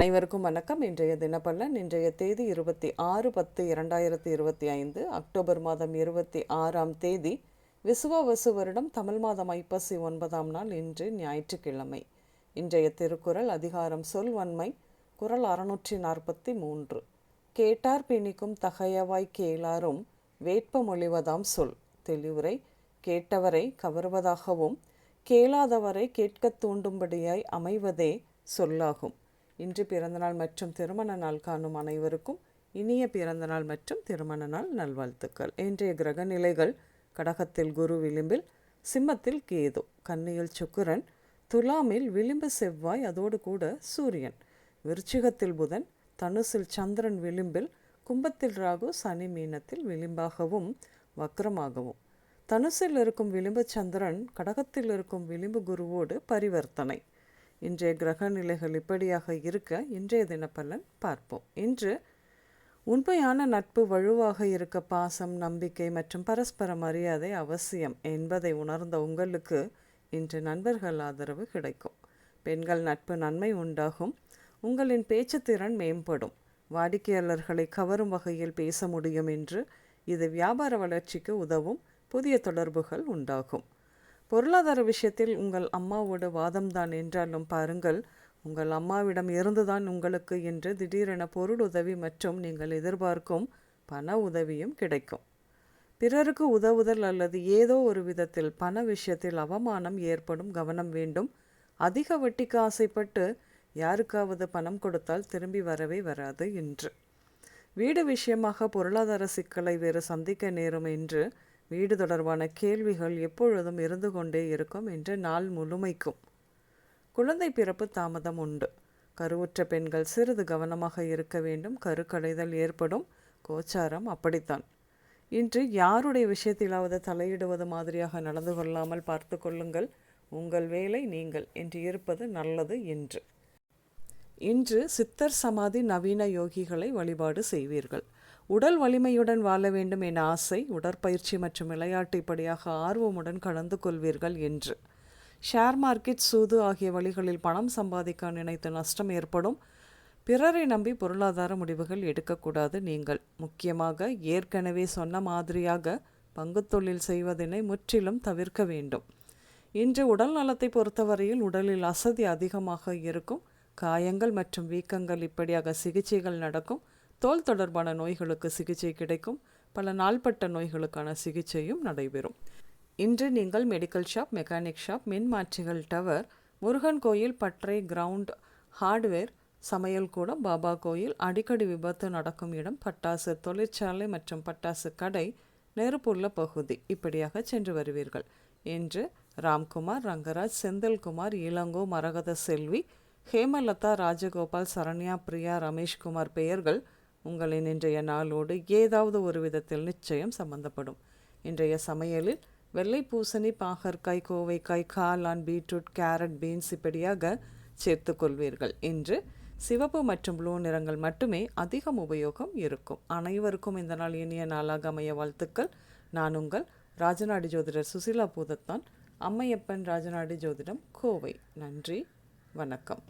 அனைவருக்கும் வணக்கம். இன்றைய தினப்பலன் இன்றைய தேதி இருபத்தி ஆறு பத்து இரண்டாயிரத்தி இருபத்தி ஐந்து அக்டோபர் மாதம் இருபத்தி ஆறாம் தேதி விசுவாவசு வருடம் தமிழ் மாதம் ஐப்பசி ஒன்பதாம் நாள் இன்று ஞாயிற்றுக்கிழமை. இன்றைய திருக்குறள் அதிகாரம் சொல்வன்மை குறள் அறுநூற்றி நாற்பத்தி மூன்று. கேட்டார் பிணிக்கும் தகையவாய் கேளாரும் வேட்ப மொழிவதாம் சொல். தெளிவுரை கேட்டவரை கவர்வதாகவும் கேளாதவரை கேட்கத் தூண்டும்படியாய் அமைவதே சொல்லாகும். இன்று பிறந்தநாள் மற்றும் திருமண நாள் காணும் அனைவருக்கும் இனிய பிறந்தநாள் மற்றும் திருமண நாள் நல்வாழ்த்துக்கள். இன்றைய கிரக நிலைகள் கடகத்தில் குரு விளிம்பில் சிம்மத்தில் கேது கன்னியில் சுக்கரன் துலாமில் விளிம்பு செவ்வாய் அதோடு கூட சூரியன். விருச்சிகத்தில் புதன் தனுசில் சந்திரன் விளிம்பில் கும்பத்தில் ராகு சனி மீனத்தில் விளிம்பாகவும் வக்ரமாகவும். தனுசில் இருக்கும் விளிம்பு சந்திரன் கடகத்தில் இருக்கும் விளிம்பு குருவோடு பரிவர்த்தனை. இன்றைய கிரக நிலைகள் இப்படியாக இருக்க இன்றைய தினப்பலன் பார்ப்போம். இன்று உண்மையான நட்பு வலுவாக இருக்க பாசம் நம்பிக்கை மற்றும் பரஸ்பர மரியாதை அவசியம் என்பதை உணர்ந்த உங்களுக்கு இன்று நண்பர்கள் ஆதரவு கிடைக்கும். பெண்கள் நட்பு நன்மை உண்டாகும். உங்களின் பேச்சுத்திறன் மேம்படும். வாடிக்கையாளர்களை கவரும் வகையில் பேச முடியும் என்று இது வியாபார வளர்ச்சிக்கு உதவும் புதிய தொடர்புகள் உண்டாகும். பொருளாதார விஷயத்தில் உங்கள் அம்மாவோட வாதம்தான் என்றாலும் பாருங்கள் உங்கள் அம்மாவிடம் இருந்துதான் உங்களுக்கு என்று திடீரென பொருள் உதவி மற்றும் நீங்கள் எதிர்பார்க்கும் பண உதவியும் கிடைக்கும். பிறருக்கு உதவுதல் அல்லது ஏதோ ஒரு விதத்தில் பண விஷயத்தில் அவமானம் ஏற்படும் கவனம் வேண்டும். அதிக வட்டிக்கு ஆசைப்பட்டு யாருக்காவது பணம் கொடுத்தால் திரும்பி வரவே வராது என்று வீடு விஷயமாக பொருளாதார சிக்கலை வேறு சந்திக்க நேரும் என்று வீடு தொடர்பான கேள்விகள் எப்பொழுதும் இருந்து கொண்டே இருக்கும் என்று நாள் முழுமைக்கும். குழந்தை பிறப்பு தாமதம் உண்டு. கருவுற்ற பெண்கள் சிறிது கவனமாக இருக்க வேண்டும். கருக்கடைதல் ஏற்படும். கோச்சாரம் அப்படித்தான். இன்று யாருடைய விஷயத்திலாவது தலையிடுவது மாதிரியாக நடந்து கொள்ளாமல் பார்த்து கொள்ளுங்கள். உங்கள் வேலை நீங்கள் என்று இருப்பது நல்லது என்று. இன்று சித்தர் சமாதி நவீன யோகிகளை வழிபாடு செய்வீர்கள். உடல் வலிமையுடன் வாழ வேண்டும் என ஆசை உடற்பயிற்சி மற்றும் விளையாட்டு இப்படியாக ஆர்வமுடன் கலந்து கொள்வீர்கள் என்று. ஷேர் மார்க்கெட் சூது ஆகிய வழிகளில் பணம் சம்பாதிக்க நினைத்து நஷ்டம் ஏற்படும். பிறரை நம்பி பொருளாதார முடிவுகள் எடுக்கக்கூடாது நீங்கள். முக்கியமாக ஏற்கனவே சொன்ன மாதிரியாக பங்கு தொழில் செய்வதனை முற்றிலும் தவிர்க்க வேண்டும். இன்று உடல் நலத்தை பொறுத்தவரையில் உடலில் அசதி அதிகமாக இருக்கும். காயங்கள் மற்றும் வீக்கங்கள் இப்படியாக சிகிச்சைகள் நடக்கும். தோல் தொடர்பான நோய்களுக்கு சிகிச்சை கிடைக்கும். பல நாள்பட்ட நோய்களுக்கான சிகிச்சையும் நடைபெறும். இன்று நீங்கள் மெடிக்கல் ஷாப் மெக்கானிக் ஷாப் மின்மாற்றிகள் டவர் முருகன் கோயில் பற்றை கிரவுண்ட் ஹார்ட்வேர் சமையல் கூடம் பாபா கோயில் அடிக்கடி விபத்து நடக்கும் இடம் பட்டாசு தொழிற்சாலை மற்றும் பட்டாசு கடை நெருப்புள்ள பகுதி. இப்படியாக சென்று வருவீர்கள். என்று ராம்குமார் ரங்கராஜ் செந்தில்குமார் இளங்கோ மரகத செல்வி ஹேமலதா ராஜகோபால் சரண்யா பிரியா ரமேஷ்குமார் பெயர்கள் உங்களின் இன்றைய நாளோடு ஏதாவது ஒரு விதத்தில் நிச்சயம் சம்பந்தப்படும். இன்றைய சமையலில் வெள்ளை பூசணி பாகற்காய் கோவைக்காய் காளான் பீட்ரூட் கேரட் பீன்ஸ் இப்படியாக சேர்த்து கொள்வீர்கள். இன்று சிவப்பு மற்றும் ப்ளூ நிறங்கள் மட்டுமே அதிகம் உபயோகம் இருக்கும். அனைவருக்கும் இந்த நாள் இனிய நாளாக அமைய வாழ்த்துக்கள். நான் உங்கள் ராஜநாடி ஜோதிடர் சுசிலா பூதத்தான். அம்மையப்பன் ராஜநாடி ஜோதிடம் கோவை. நன்றி. வணக்கம்.